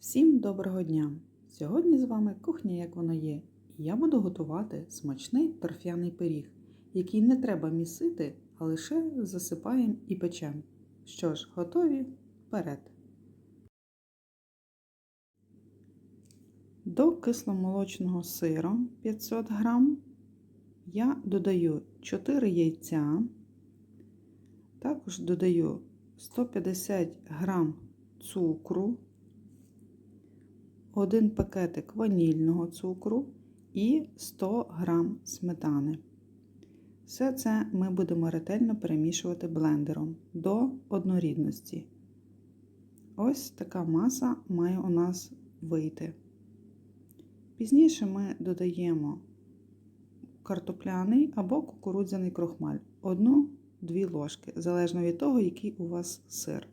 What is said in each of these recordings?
Всім доброго дня! Сьогодні з вами кухня, як вона є, і я буду готувати смачний торфяний пиріг, який не треба місити, а лише засипаємо і печемо. Що ж, готові? Вперед! До кисломолочного сиру 500 г я додаю 4 яйця, також додаю 150 г цукру, один пакетик ванільного цукру і 100 г сметани. Все це ми будемо ретельно перемішувати блендером до однорідності. Ось така маса має у нас вийти. Пізніше ми додаємо картопляний або кукурудзяний крохмаль. Одну-дві ложки, залежно від того, який у вас сир.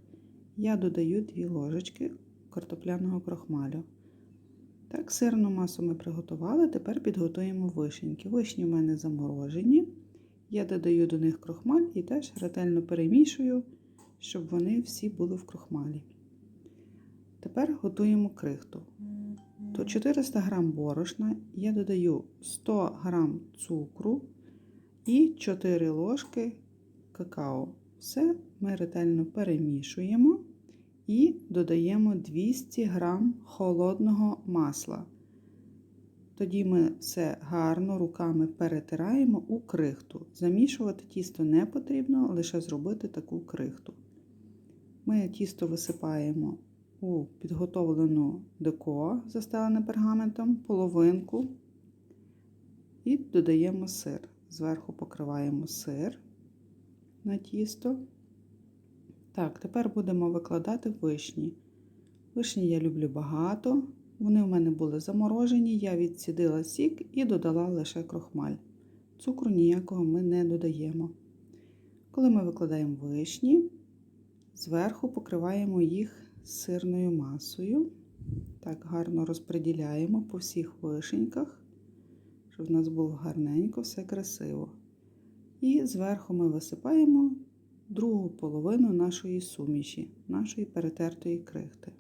Я додаю 2 ложечки картопляного крохмалю. Так, сирну масу ми приготували, тепер підготуємо вишеньки. Вишні в мене заморожені. Я додаю до них крохмаль і теж ретельно перемішую, щоб вони всі були в крохмалі. Тепер готуємо крихту. До 400 г борошна я додаю 100 г цукру і 4 ложки какао. Все ми ретельно перемішуємо і додаємо 200 г холодного масла. Тоді ми все гарно руками перетираємо у крихту. Замішувати тісто не потрібно, лише зробити таку крихту. Ми тісто висипаємо у підготовлену деко, застелене пергаментом, половинку і додаємо сир. Зверху покриваємо сир на тісто. Так, тепер будемо викладати вишні. Вишні я люблю багато. Вони в мене були заморожені, я відсідила сік і додала лише крохмаль. Цукру ніякого ми не додаємо. Коли ми викладаємо вишні, зверху покриваємо їх сирною масою. Так, гарно розподіляємо по всіх вишеньках, щоб в нас було гарненько, все красиво. І зверху ми висипаємо другу половину нашої суміші, нашої перетертої крихти.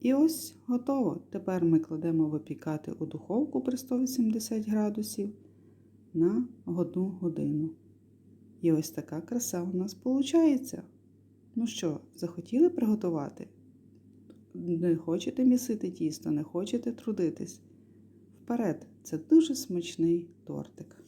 І ось готово. Тепер ми кладемо випікати у духовку при 180 градусів на одну годину. І ось така краса у нас виходить. Ну що, захотіли приготувати? Не хочете місити тісто, не хочете трудитись? Вперед, це дуже смачний тортик.